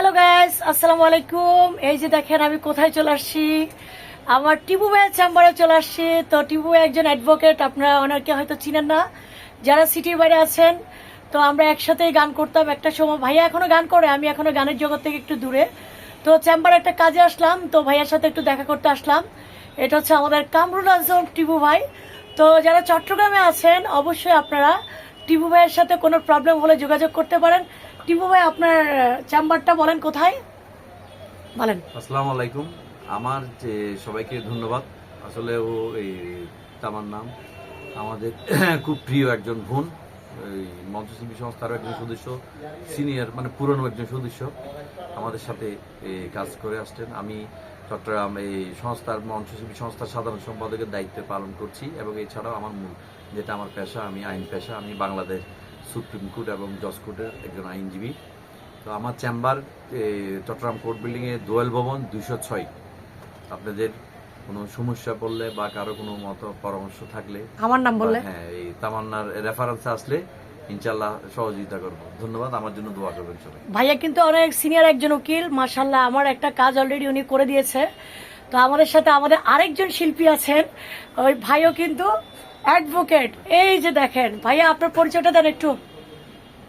Hello guys আসসালামু আলাইকুম এই যে দেখেন, আমি কোথায় চলে আসছি? আমার টিপু ভাইয়ের চেম্বারে চলে আসছি। তো টিপু ভাই একজন অ্যাডভোকেট আপনারা ওনাকে হয়তো চিনেন না। যারা সিটির বাইরে আছেন, তো আমরা একসাথেই গান করতাম। একটা সময় ভাইয়া এখনও গান করে, আমি এখনও গানের জগৎ থেকে একটু দূরে। তো চেম্বারে একটা কাজে আসলাম, তো ভাইয়ার সাথে একটু দেখা করতে আসলাম। এটা হচ্ছে আমাদের কামরুল আজম টিপু ভাই। তো যারা চট্টগ্রামে আছেন, অবশ্যই আপনারা টিপু ভাইয়ের সাথে কোনো প্রবলেম হলে যোগাযোগ করতে পারেন। টিপু ভাই আপনার চেম্বারটা বলেন কোথায়? বলেন। আসসালামু আলাইকুম আমার যে সবাইকে ধন্যবাদ। আসলে ও এই তামার নাম। আমাদের খুব প্রিয় একজন বোন এই মঞ্চশিল্পী সংস্থারও একজন সদস্য, সিনিয়র মানে পুরনো একজন সদস্য আমাদের সাথে কাজ করে আসছেন। আমি চট্টগ্রাম এই সংস্থার, মঞ্চশিল্পী সংস্থার সাধারণ সম্পাদকের দায়িত্ব পালন করছি এবং এছাড়াও আমার মূল, যেটা আমার পেশা, আমি আইন পেশা, আমি বাংলাদেশ সুপ্রিম কোর্ট এবং জজ কোর্টের একজন আইনজীবী। তো আমার চেম্বার চট্টগ্রাম কোর্ট বিল্ডিং এ দোয়েল ভবন দুইশো ছয়। আপনাদের কোনো সমস্যা পড়লে বা কারও কোনো মত পরামর্শ থাকলে আমার নাম বললে? হ্যাঁ এই তামান্নার রেফারেন্স আসলে ইনশাল্লাহ সহযোগিতা করব। ধন্যবাদ আমার জন্য দোয়া করবেন সবাই। ভাইয়া কিন্তু অনেক সিনিয়র একজন উকিল মার্শাল্লাহ আমার একটা কাজ অলরেডি উনি করে দিয়েছে। তো আমাদের সাথে আমাদের আরেকজন শিল্পী আছেন ওই ভাইও কিন্তু অ্যাডভোকেট, এই যে দেখেন, ভাইয়া আপনার পরিচয়টা দেন একটু।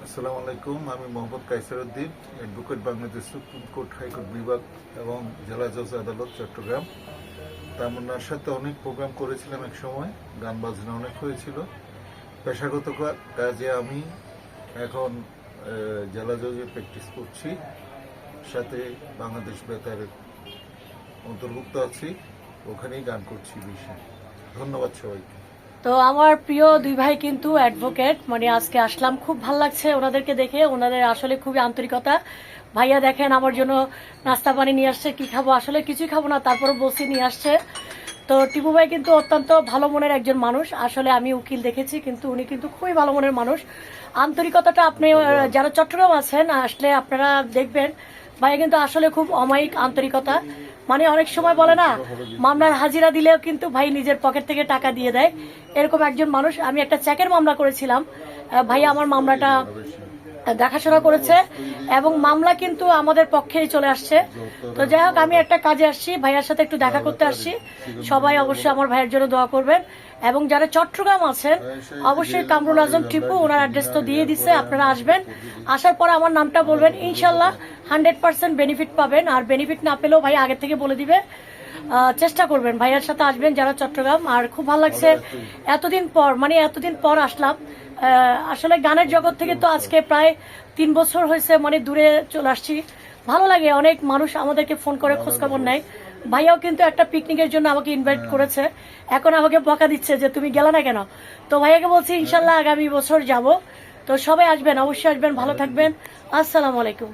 আসসালামু আলাইকুম, আমি Mohammad Kaisaruddin advocate Bangladesh supreme court high court বিভাগ এবং জেলা জজ আদালত, চট্টগ্রাম। তামন্নার সাথে অনেক প্রোগ্রাম করেছিলাম এক সময়, গান বাজনা অনেক হয়েছিল। পেশাগত কাজে আমি এখন জেলা জজে প্র্যাকটিস করছি, সাথে বাংলাদেশ বেতারের অন্তর্ভুক্ত আছি, ওখানেই গান করছি বেশি ধন্যবাদ সবাইকে। তো আমার প্রিয় দুই ভাই কিন্তু অ্যাডভোকেট মানে আজকে আসলাম খুব ভালো লাগছে ওনাদেরকে দেখে। ওনাদের আসলে খুবই আন্তরিকতা। ভাইয়া দেখেন আমার জন্য নাস্তা পানি নিয়ে আসছে কি খাব? আসলে কিছুই খাব না তারপরে বসে নিয়ে আসছে। তো টিপু ভাই কিন্তু অত্যন্ত ভালো মনের একজন মানুষ। আসলে আমি উকিল দেখেছি কিন্তু উনি কিন্তু খুবই ভালো মনের মানুষ। আন্তরিকতাটা আপনি যারা চট্টগ্রাম আছেন আসলে আপনারা দেখবেন ভাইয়া কিন্তু আসলে খুব অমায়িক আন্তরিকতা। মানে অনেক সময় বলে না, মামলার হাজিরা দিলেও কিন্তু ভাই নিজের পকেট থেকে টাকা দিয়ে দেয়। এরকম একজন মানুষ, আমি একটা চেকের মামলা করেছিলাম। ভাই আমার মামলাটা দেখাশোনা করেছে এবং মামলা কিন্তু আমাদের পক্ষেই চলে আসছে। তো যাই হোক, আমি একটা কাজে আসছি, ভাইয়ার সাথে একটু দেখা করতে আসছি। সবাই অবশ্যই আমার ভাইয়ের জন্য দোয়া করবেন। এবং যারা চট্টগ্রাম আছেন, অবশ্যই কামরুল আজম টিপু, ওনার অ্যাড্রেস তো দিয়ে দিছে, আপনারা আসবেন। আসার পরে আমার নামটা বলবেন ইনশাল্লাহ হান্ড্রেড পার্সেন্ট বেনিফিট পাবেন। আর বেনিফিট না পেলেও ভাই আগে থেকে বলে দিবে। চেষ্টা করবেন ভাইয়ার সাথে আসবেন যারা চট্টগ্রাম। আর খুব ভালো লাগছে, এতদিন পর মানে এতদিন পর আসলাম। আসলে গানের জগৎ থেকে তো আজকে প্রায় তিন বছর হয়েছে মানে দূরে চলে আসছি। ভালো লাগে অনেক মানুষ আমাদেরকে ফোন করে খোঁজখবর নেয়। ভাইয়াও কিন্তু একটা পিকনিকের জন্য আমাকে ইনভাইট করেছে। এখন আমাকে বকা দিচ্ছে যে তুমি গেলে না কেন? তো ভাইয়াকে বলছি ইনশাল্লাহ আগামী বছর যাব। তো সবাই আসবেন অবশ্যই আসবেন ভালো থাকবেন। আসসালামু আলাইকুম।